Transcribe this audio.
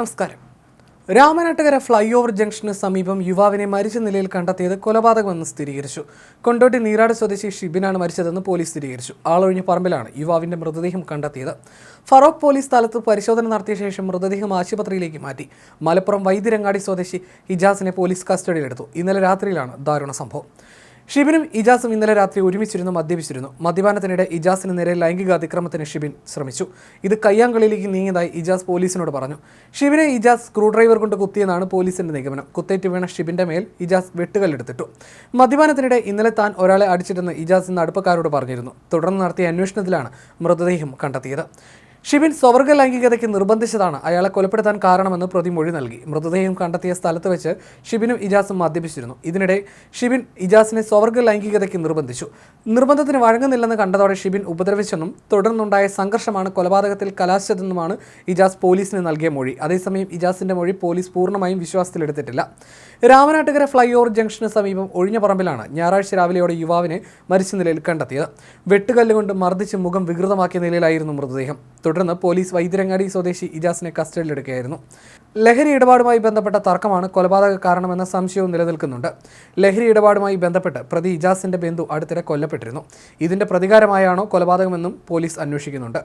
നമസ്കാരം. Ramanattukara flyover ജംഗ്ഷന് സമീപം യുവാവിനെ മരിച്ച നിലയിൽ കണ്ടെത്തിയത് കൊലപാതകമെന്ന് സ്ഥിരീകരിച്ചു. കൊണ്ടോട്ടി നീരാട് സ്വദേശി ഷിബിനാണ് മരിച്ചതെന്ന് പോലീസ് സ്ഥിരീകരിച്ചു. ആളൊഴിഞ്ഞ പറമ്പിലാണ് യുവാവിന്റെ മൃതദേഹം കണ്ടെത്തിയത്. ഫറോക്ക് പോലീസ് സ്ഥലത്ത് പരിശോധന നടത്തിയ ശേഷം മൃതദേഹം ആശുപത്രിയിലേക്ക് മാറ്റി. മലപ്പുറം വൈദ്യരങ്ങാടി സ്വദേശി ഹിജാസിനെ പോലീസ് കസ്റ്റഡിയിലെടുത്തു. ഇന്നലെ രാത്രിയിലാണ് ദാരുണ സംഭവം. ഷിബിനും ഇജാസും ഇന്നലെ രാത്രി ഒരുമിച്ചിരുന്നു മദ്യപിച്ചിരുന്നു. മദ്യപാനത്തിനിടെ ഇജാസിന് നേരെ ലൈംഗിക അതിക്രമത്തിന് ഷിബിൻ ശ്രമിച്ചു. ഇത് കയ്യാങ്കളിയിലേക്ക് നീങ്ങിയതായി ഇജാസ് പോലീസിനോട് പറഞ്ഞു. ഷിബിനെ ഇജാസ് സ്ക്രൂഡ്രൈവർ കൊണ്ട് കുത്തിയെന്നാണ് പോലീസിന്റെ നിഗമനം. കുത്തേറ്റ് വീണ ഷിബിന്റെ മേൽ ഇജാസ് വെട്ടുകല്ലെടുത്തിട്ടു. മദ്യപാനത്തിനിടെ ഇന്നലെ താൻ ഒരാളെ അടിച്ചിട്ടെന്ന് ഇജാസ് ഇന്ന് അടുപ്പക്കാരോട് പറഞ്ഞിരുന്നു. തുടർന്ന് നടത്തിയ അന്വേഷണത്തിലാണ് മൃതദേഹം കണ്ടെത്തിയത്. ഷിബിൻ സ്വവർഗ ലൈംഗികതയ്ക്ക് നിർബന്ധിച്ചതാണ്. അയാളെ കൊലപ്പെടുത്താൻ കാരണമെന്ന് പ്രതി മൊഴി നൽകി. മൃതദേഹം കണ്ടെത്തിയ സ്ഥലത്ത് വെച്ച് ഷിബിനും ഇജാസും മദ്യപിച്ചിരുന്നു. ഇതിനിടെ ഷിബിൻ ഇജാസിനെ സ്വവർഗ ലൈംഗികതയ്ക്ക് നിർബന്ധിച്ചു. നിർബന്ധത്തിന് വഴങ്ങുന്നില്ലെന്ന് കണ്ടതോടെ ഷിബിൻ ഉപദ്രവിച്ചെന്നും തുടർന്നുണ്ടായ സംഘർഷമാണ് കൊലപാതകത്തിൽ കലാശിച്ചതെന്നുമാണ് ഇജാസ് പോലീസിന് നൽകിയ മൊഴി. അതേസമയം ഇജാസിന്റെ മൊഴി പോലീസ് പൂർണമായും വിശ്വാസത്തിലെടുത്തിട്ടില്ല. രാമനാട്ടുകര ഫ്ലൈ ഓവർ ജംഗ്ഷന് സമീപം ഒഴിഞ്ഞ പറമ്പിലാണ് ഞായറാഴ്ച രാവിലെയോടെ യുവാവിനെ മരിച്ച നിലയിൽ കണ്ടെത്തിയത്. വെട്ടുകല്ലുകൊണ്ട് മർദ്ദിച്ച് മുഖം വികൃതമാക്കിയ നിലയിലായിരുന്നു മൃതദേഹം. തുടർന്ന് പോലീസ് വൈദ്യരങ്ങാടി സ്വദേശി ഇജാസിനെ കസ്റ്റഡിയിലെടുക്കുകയായിരുന്നു. ലഹരി ഇടപാടുമായി ബന്ധപ്പെട്ട തർക്കമാണ് കൊലപാതക കാരണമെന്ന സംശയവും നിലനിൽക്കുന്നുണ്ട്. ലഹരി ഇടപാടുമായി ബന്ധപ്പെട്ട് പ്രതി ഇജാസിന്റെ ബന്ധു അടുത്തിടെ കൊല്ലപ്പെട്ടിരുന്നു. ഇതിന്റെ പ്രതികാരമായാണോ കൊലപാതകമെന്നും പോലീസ് അന്വേഷിക്കുന്നുണ്ട്.